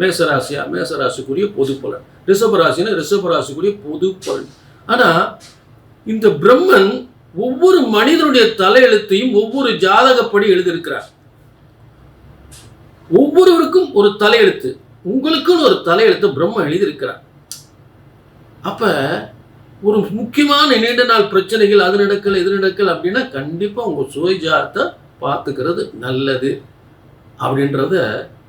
மேசராசியா மேசராசிக்குரிய பொது பலன். ரிஷபராசினா ரிஷபராசிக்குரிய பொது பலன். ஆனா இந்த பிரம்மன் ஒவ்வொரு மனிதனுடைய தலையெழுத்தையும் ஒவ்வொரு ஜாதகப்படி எழுதியிருக்கிறார். ஒவ்வொருவருக்கும் ஒரு தலையெழுத்து உங்களுக்குன்னு ஒரு தலையெழுத்து பிரம்ம எழுதியிருக்கிறார். அப்ப ஒரு முக்கியமான நீண்ட நாள் பிரச்சனைகள் அது நடக்கல இது நடக்கல அப்படின்னா கண்டிப்பா உங்க சுயஜாரத்தை பார்த்துக்கிறது நல்லது அப்படின்றத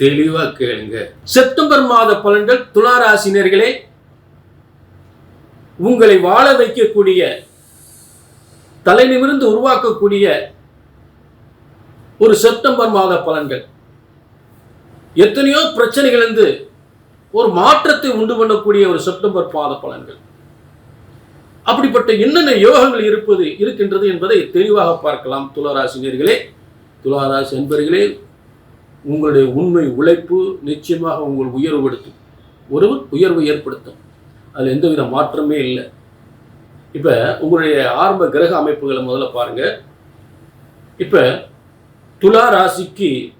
தெளிவா கேளுங்க. செப்டம்பர் மாத பலன்கள் துளாராசினர்களே உங்களை வாழ வைக்கக்கூடிய தலை நிமிர்ந்து உருவாக்கக்கூடிய ஒரு செப்டம்பர் மாத பலன்கள். எத்தனையோ பிரச்சனைகள் இருந்து ஒரு மாற்றத்தை உண்டு பண்ணக்கூடிய ஒரு செப்டம்பர் மாத பலன்கள். அப்படிப்பட்ட என்னென்ன யோகங்கள் இருப்பது இருக்கின்றது என்பதை தெளிவாக பார்க்கலாம். துளாராசினியர்களே துளாராசி அன்பர்களே உங்களுடைய உண்மை உழைப்பு நிச்சயமாக உங்கள் உயர்வுபடுத்தும். ஒரு உயர்வு ஏற்படுத்தும். அதில் எந்தவித மாற்றமே இல்லை. இப்போ உங்களுடைய ஆரம்ப கிரக அமைப்புகளை முதல்ல பாருங்கள் இப்போ துலா ராசிக்கு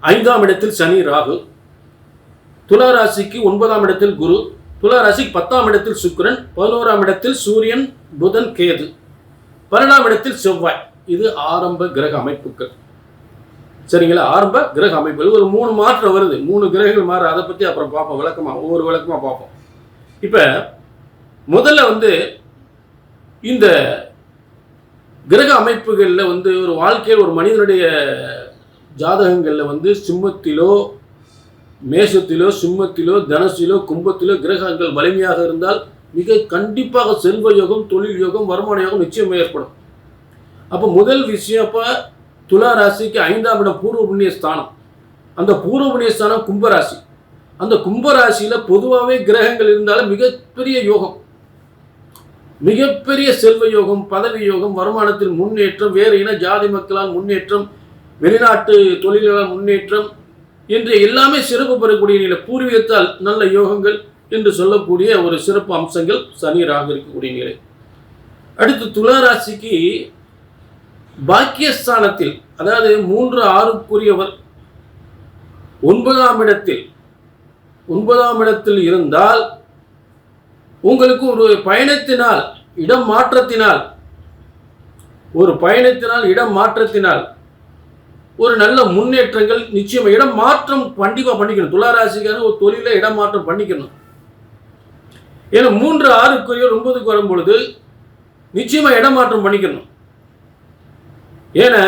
ஐந்தாம் இடத்தில் சனி ராகு. துலா ராசிக்கு ஒன்பதாம் இடத்தில் குரு. துலா ராசிக்கு பத்தாம் இடத்தில் சுக்கிரன். பதினோராம் இடத்தில் சூரியன் புதன் கேது. பன்னெண்டாம் இடத்தில் செவ்வாய். இது ஆரம்ப கிரக அமைப்புகள். சரிங்களா? ஆரம்ப கிரக அமைப்புகள். ஒரு மூணு மாற்றம் வருது. மூணு கிரகங்கள் மாற அதை பற்றி அப்புறம் பார்ப்போம். விளக்கமாக ஒவ்வொரு விளக்கமாக பார்ப்போம். இப்போ முதல்ல வந்து இந்த கிரக அமைப்புகளில் வந்து ஒரு வாழ்க்கையில் ஒரு மனிதனுடைய ஜாதகங்களில் வந்து சிம்மத்திலோ மேஷத்திலோ சிம்மத்திலோ தனுசிலோ கும்பத்திலோ கிரகங்கள் வலிமையாக இருந்தால் மிக கண்டிப்பாக செல்வ யோகம் தொழில் யோகம் வருமான யோகம் நிச்சயம் ஏற்படும். அப்போ முதல் விஷயம் அப்போ துலா ராசிக்கு ஐந்தாம் இடம் பூர்வ புண்ணிய ஸ்தானம். அந்த பூர்வ புண்ணிய ஸ்தானம் கும்பராசி. அந்த கும்பராசியில் பொதுவாகவே கிரகங்கள் இருந்தாலும் மிகப்பெரிய யோகம். மிகப்பெரிய செல்வ யோகம் பதவி யோகம் வருமானத்தில் முன்னேற்றம் வேறு இன ஜாதி மக்களால் முன்னேற்றம் வெளிநாட்டு தொழிலாளர் முன்னேற்றம் என்று எல்லாமே சிறப்பு பெறக்கூடிய நிலை பூர்வீகத்தால் நல்ல யோகங்கள் என்று சொல்லக்கூடிய ஒரு சிறப்பு அம்சங்கள் சனியராக இருக்கக்கூடிய நிலை. அடுத்து துளாராசிக்கு பாக்கியஸ்தானத்தில் அதாவது மூன்று ஆறுக்குரியவர் ஒன்பதாம் இடத்தில் ஒன்பதாம் இடத்தில் இருந்தால் உங்களுக்கு ஒரு பயணத்தினால் இடம் மாற்றத்தினால் ஒரு பயணத்தினால் இடம் மாற்றத்தினால் ஒரு நல்ல முன்னேற்றங்கள் நிச்சயம் இடம் மாற்றம் கண்டிப்பாக பண்ணிக்கணும். துளாராசிக்காரன் ஒரு தொழிலில் இடம் மாற்றம் பண்ணிக்கணும். ஏன்னா மூன்று ஆறுக்குரியவர் ஒன்பதுக்கு வரும் பொழுது இடமாற்றம் பண்ணிக்கணும். ஏன்னா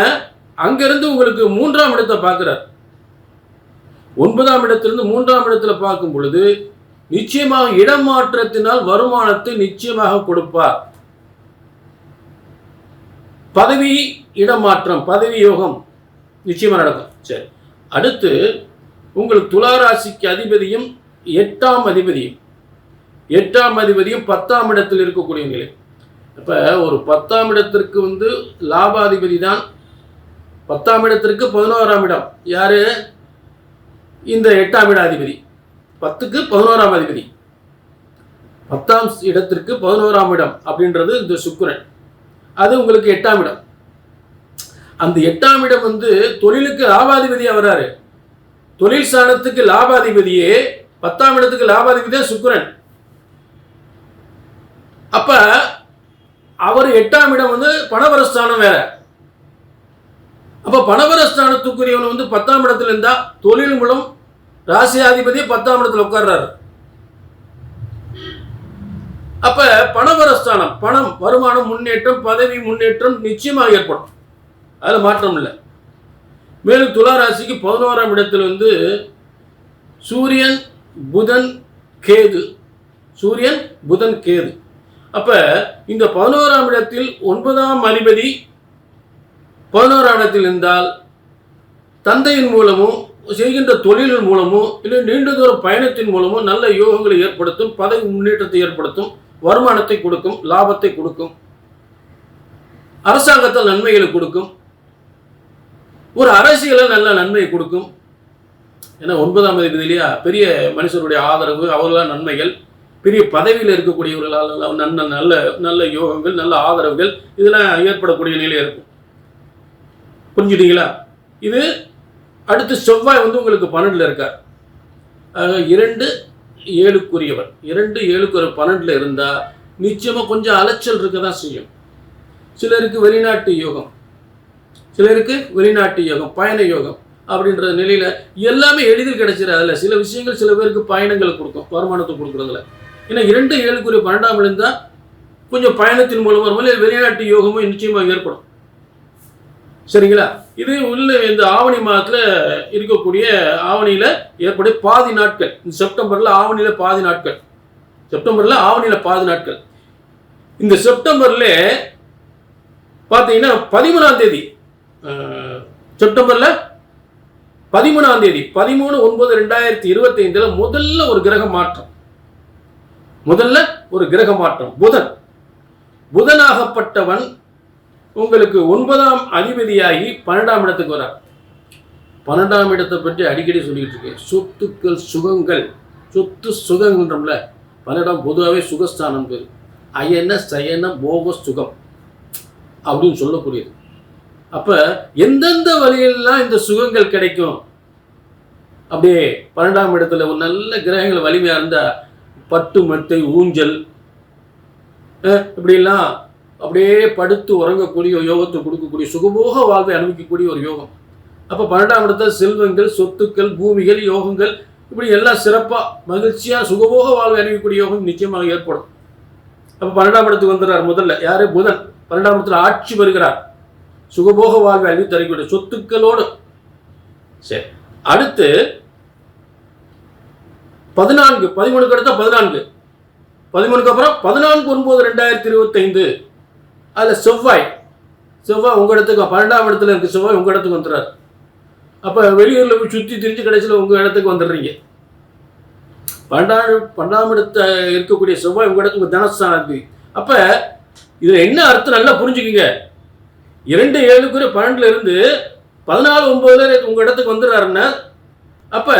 அங்கிருந்து உங்களுக்கு மூன்றாம் இடத்தை பார்க்கிறார். ஒன்பதாம் இடத்திலிருந்து மூன்றாம் இடத்துல பார்க்கும் பொழுது நிச்சயமாக இடமாற்றத்தினால் வருமானத்தை நிச்சயமாக கொடுப்பார். பதவி இடமாற்றம் பதவி யோகம் நிச்சயமாக நடக்கும். சரி. அடுத்து உங்களுக்கு துளாராசிக்கு அதிபதியும் எட்டாம் அதிபதியும் எட்டாம் அதிபதியும் பத்தாம் இடத்தில் இருக்கக்கூடிய நிலை. இப்போ ஒரு பத்தாம் இடத்திற்கு வந்து லாபாதிபதி தான். பத்தாம் இடத்திற்கு பதினோராம் இடம். யாரு? இந்த எட்டாம் இட அதிபதி பத்துக்கு பதினோராம் அதிபதி. பத்தாம் இடத்திற்கு பதினோராம் இடம் அப்படின்றது இந்த சுக்கரன். அது உங்களுக்கு எட்டாம் இடம். அந்த எட்டாம் இடம் வந்து தொழிலுக்கு லாபாதிபதி வராரு தொழில் ஸ்தானத்துக்கு லாபாதிபதியே பத்தாம் இடத்துக்கு லாபாதிபதியே சுக்கரன். அப்ப அவர் எட்டாம் இடம் வந்து பணவரஸ்தானம் வேற. அப்ப பணவரஸ்தானத்துக்குரியவன் வந்து பத்தாம் இடத்துல இருந்தா தொழில் மூலம் ராசியாதிபதி பத்தாம் இடத்துல உட்கார்றாரு. அப்ப பணவரஸ்தானம் பணம் வருமானம் முன்னேற்றம் பதவி முன்னேற்றம் நிச்சயமாக ஏற்படும். அதுல மாற்றம் இல்லை. மேலும் துலா ராசிக்கு பதினோராம் இடத்துல வந்து சூரியன் புதன் கேது. சூரியன் புதன் கேது. அப்ப இந்த பதினோராம் இடத்தில் ஒன்பதாம் அதிபதி பதினோராம் இடத்தில் இருந்தால் தந்தையின் மூலமும் செய்கின்ற தொழிலின் மூலமோ இல்லை நீண்ட தூர பயணத்தின் மூலமோ நல்ல யோகங்களை ஏற்படுத்தும் பதவி முன்னேற்றத்தை ஏற்படுத்தும் வருமானத்தை கொடுக்கும் லாபத்தை கொடுக்கும் அரசாங்கத்தால் நன்மைகளை கொடுக்கும் ஒரு அரசியல நல்ல நன்மை கொடுக்கும். ஏன்னா ஒன்பதாம் அதிபதி இல்லையா? பெரிய மனுஷருடைய ஆதரவு அவர்களால் நன்மைகள். பெரிய பதவியில் இருக்கக்கூடியவர்களால் நல்ல நல்ல நல்ல யோகங்கள் நல்ல ஆதரவுகள் இதெல்லாம் ஏற்படக்கூடிய நிலை இருக்கும். புரிஞ்சுட்டீங்களா? இது அடுத்து செவ்வாய் வந்து உங்களுக்கு பன்னெண்டில் இருக்கார். இரண்டு ஏழுக்குரியவர். இரண்டு ஏழுக்குரிய பன்னெண்டில் இருந்தால் நிச்சயமாக கொஞ்சம் அலைச்சல் இருக்க தான் செய்யும். சிலருக்கு வெளிநாட்டு யோகம். சிலருக்கு வெளிநாட்டு யோகம் பயண யோகம் அப்படின்ற நிலையில் எல்லாமே எளிதில் கிடைச்சிடாது அதில் சில விஷயங்கள் சில பேருக்கு பயணங்களை கொடுக்கும் வருமானத்தை கொடுக்குறதுல. ஏன்னா இரண்டு ஏழுக்குரிய பன்னெண்டாம் இருந்தால் கொஞ்சம் பயணத்தின் மூலமாக இல்லை வெளிநாட்டு யோகமும் நிச்சயமாக ஏற்படும். சரிங்களா? இது உள்ள இந்த ஆவணி மாதத்தில் இருக்கக்கூடிய ஆவணியில் ஏற்படைய பாதி நாட்கள். இந்த செப்டம்பரில் ஆவணியில் பாதி நாட்கள். செப்டம்பரில் ஆவணியில் பாதி நாட்கள். இந்த செப்டம்பரில் பார்த்தீங்கன்னா பதிமூணாம் தேதி செப்டம்பரில் பதிமூணாம் தேதி பதிமூணு ஒன்பது ரெண்டாயிரத்தி இருபத்தைந்தில் முதல்ல ஒரு கிரக மாற்றம். முதல்ல ஒரு கிரக மாற்றம். புதன். புதனாகப்பட்டவன் உங்களுக்கு ஒன்பதாம் அதிபதியாகி பன்னெண்டாம் இடத்துக்கு வரார். பன்னெண்டாம் இடத்தை பற்றி அடிக்கடி சொல்லிக்கிட்டு இருக்கேன். சொத்துக்கள் சுகங்கள். சொத்து சுகங்கன்றோம்ல பன்னெண்டாம் பொதுவாகவே சுகஸ்தானம் பேர். அயன சயன போக சுகம் அப்படின்னு சொல்லக்கூடியது. அப்ப எந்தெந்த வழியிலலாம் இந்த சுகங்கள் கிடைக்கும்? அப்படியே பன்னெண்டாம் இடத்துல ஒரு நல்ல கிரகங்கள் வலிமையாக இருந்தால் பட்டு மெத்தை ஊஞ்சல் இப்படிலாம் அப்படியே படுத்து உறங்கக்கூடிய ஒரு யோகத்தை கொடுக்கக்கூடிய சுகபோக வாழ்வை அனுபவிக்கக்கூடிய ஒரு யோகம். அப்போ பன்னெண்டாம் இடத்துல செல்வங்கள் சொத்துக்கள் பூமிகள் யோகங்கள் இப்படி எல்லாம் சிறப்பாக மகிழ்ச்சியாக சுகபோக வாழ்வை அறிவிக்கக்கூடிய யோகம் நிச்சயமாக ஏற்படும். அப்போ பன்னெண்டாம் இடத்துக்கு வந்துடுறார் முதல்ல. யார்? புதன் பன்னெண்டாம் இடத்துல ஆட்சி வருகிறார். சுகபோக வாழ்வை அழிவு தரக்கூடிய சொத்துக்களோடு. சரி. அடுத்து பதினான்கு பதிமூணுக்கு அடுத்த பதினான்கு. பதிமூணுக்கு அப்புறம் பதினான்கு ஒன்பது ரெண்டாயிரத்தி இருபத்தைந்து. அதில் செவ்வாய். செவ்வாய் உங்கள் இடத்துக்கு பன்னெண்டாம் இடத்துல இருக்குது செவ்வாய் உங்கள் இடத்துக்கு வந்துடுறார். அப்போ வெளியூரில் போய் சுற்றி திரிஞ்சு கடைசியில் உங்கள் இடத்துக்கு வந்துடுறீங்க. பன்னெண்டாம் பன்னெண்டாம் இடத்த இருக்கக்கூடிய செவ்வாய் உங்கள் இடத்துக்கு தனஸ்தானத்துக்கு. அப்போ இதில் என்ன அர்த்தம் நல்லா புரிஞ்சுக்குங்க. இரண்டு ஏழுக்குரிய பன்னெண்டுல இருந்து பதினாலு ஒம்பதுல உங்கள் இடத்துக்கு வந்துடுறாருன்னா அப்போ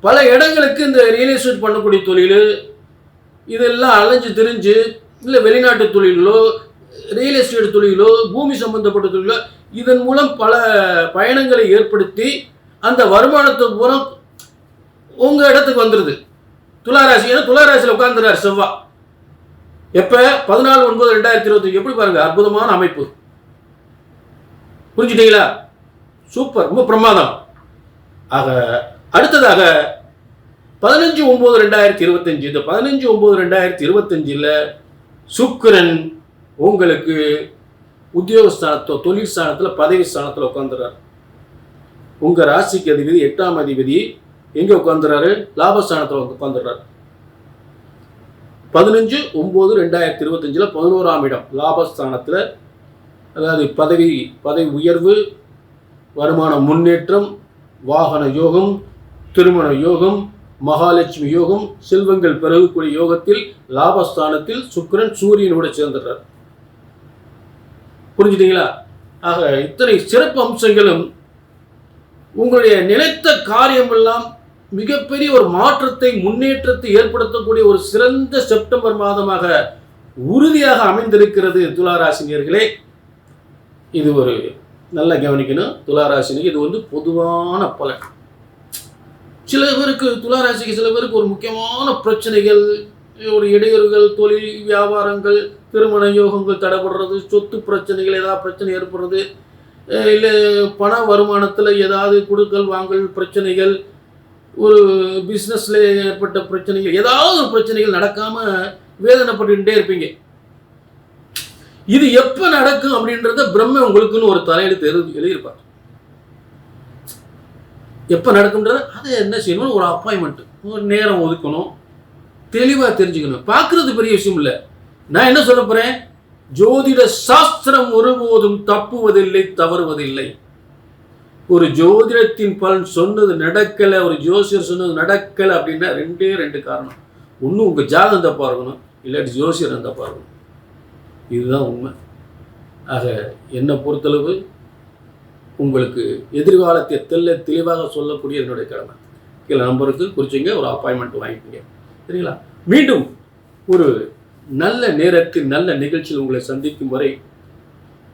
பல இடங்களுக்கு இந்த ரியல் எஸ்டேட் பண்ணக்கூடிய தொழில் இதெல்லாம் அலைஞ்சு திரிஞ்சு இல்லை வெளிநாட்டு தொழிலோ ரியல் எஸ்டேட் தொழிலோ பூமி சம்பந்தப்பட்ட தொழிலோ இதன் மூலம் பல பயணங்களை ஏற்படுத்தி அந்த வருமானத்தை பூரா உங்கள் இடத்துக்கு வந்துடுது துளாராசி ஏன்னா துளாராசியில் உட்காந்துறாரு செவ்வா. எப்போ? பதினாலு ஒன்பது ரெண்டாயிரத்தி இருபத்தி எப்படி பாருங்க? அற்புதமான அமைப்பு. புரிஞ்சுட்டீங்களா? சூப்பர். ரொம்ப பிரமாதம். ஆக அடுத்ததாக பதினஞ்சு ஒம்பது ரெண்டாயிரத்தி இருபத்தஞ்சு. இந்த பதினஞ்சு ஒம்பது ரெண்டாயிரத்தி இருபத்தஞ்சில் சுக்கிரன் உங்களுக்கு உத்தியோகஸ்தானத்தோ தொழில் ஸ்தானத்தில் பதவி ஸ்தானத்தில் உட்காந்துறார் உங்கள் ராசிக்கு அதிபதி எட்டாம் அதிபதி எங்கே உட்காந்துறாரு லாபஸ்தானத்தில் உட்காந்துடுறாரு பதினஞ்சு ஒம்பது ரெண்டாயிரத்தி இருபத்தஞ்சில் பதினோராம் இடம் லாபஸ்தானத்தில். அதாவது பதவி பதவி உயர்வு வருமான முன்னேற்றம் வாகன யோகம் திருமண யோகம் மகாலட்சுமி யோகம் செல்வங்கள் பெருகக்கூடிய யோகத்தில் லாபஸ்தானத்தில் சுக்கிரன் சூரியனோட சேர்ந்துடுறார். புரிஞ்சுட்டீங்களா? ஆக இத்தனை சிறப்பு அம்சங்களும் உங்களுடைய நினைத்த காரியமெல்லாம் மிகப்பெரிய ஒரு மாற்றத்தை முன்னேற்றத்தை ஏற்படுத்தக்கூடிய ஒரு சிறந்த செப்டம்பர் மாதமாக உறுதியாக அமைந்திருக்கிறது துளாராசினியர்களே. இது ஒரு நல்லா கவனிக்கணும். துளாராசினிக்கு இது வந்து பொதுவான பலன். சில பேருக்கு துளாராசிக்கு சில பேருக்கு ஒரு முக்கியமான பிரச்சனைகள் ஒரு இடையூறுகள் தொழில் வியாபாரங்கள் திருமண யோகங்கள் தடைபடுறது சொத்து பிரச்சனைகள் ஏதாவது பிரச்சனை ஏற்படுறது இல்லை பண வருமானத்தில் ஏதாவது கொடுக்கல் வாங்கல் பிரச்சனைகள் ஒரு பிஸ்னஸில் ஏற்பட்ட பிரச்சனைகள் ஏதாவது ஒரு பிரச்சனைகள் நடக்காமல் வேதனைப்பட்டுக்கிட்டே இருப்பீங்க. இது எப்போ நடக்கும் அப்படின்றத பிரம்ம உங்களுக்குன்னு ஒரு தலையெழுத்து எழுதி எழுதியிருப்பார். எப்போ நடக்கும்ன்றத அதை என்ன செய்யணும் ஒரு அப்பாயின்மெண்ட் ஒரு நேரம் ஒதுக்கணும். தெளிவாக தெரிஞ்சுக்கணும். பார்க்குறது பெரிய விஷயம் இல்லை. நான் என்ன சொல்ல போகிறேன் ஜோதிட சாஸ்திரம் ஒருபோதும் தப்புவதில்லை தவறுவதில்லை. ஒரு ஜோதிடத்தின் பலன் சொன்னது நடக்கலை ஒரு ஜோசியர் சொன்னது நடக்கலை அப்படின்னா ரெண்டே ரெண்டு காரணம். ஒன்று உங்கள் ஜாதகம் தப்பாக இருக்கணும் இல்லாட்டி ஜோசியர் தப்பாக இருக்கணும் இதுதான் உண்மை. ஆக என்னை பொறுத்தளவு உங்களுக்கு எதிர்காலத்தை தெல்ல தெளிவாக சொல்லக்கூடிய என்னுடைய கடமை. கீழே நம்பருக்கு குறிச்சிங்க ஒரு அப்பாயின்மெண்ட் வாங்கிக்கோங்க. சரிங்களா? மீண்டும் ஒரு நல்ல நேரத்தில் நல்ல நிகழ்ச்சியில் உங்களை சந்திக்கும் வரை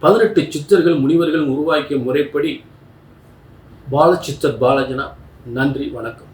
பதினெட்டு சித்தர்கள் முனிவர்கள் உருவாக்கிய முறைப்படி பாலச்சித்தர் பாலாஜனா நன்றி வணக்கம்.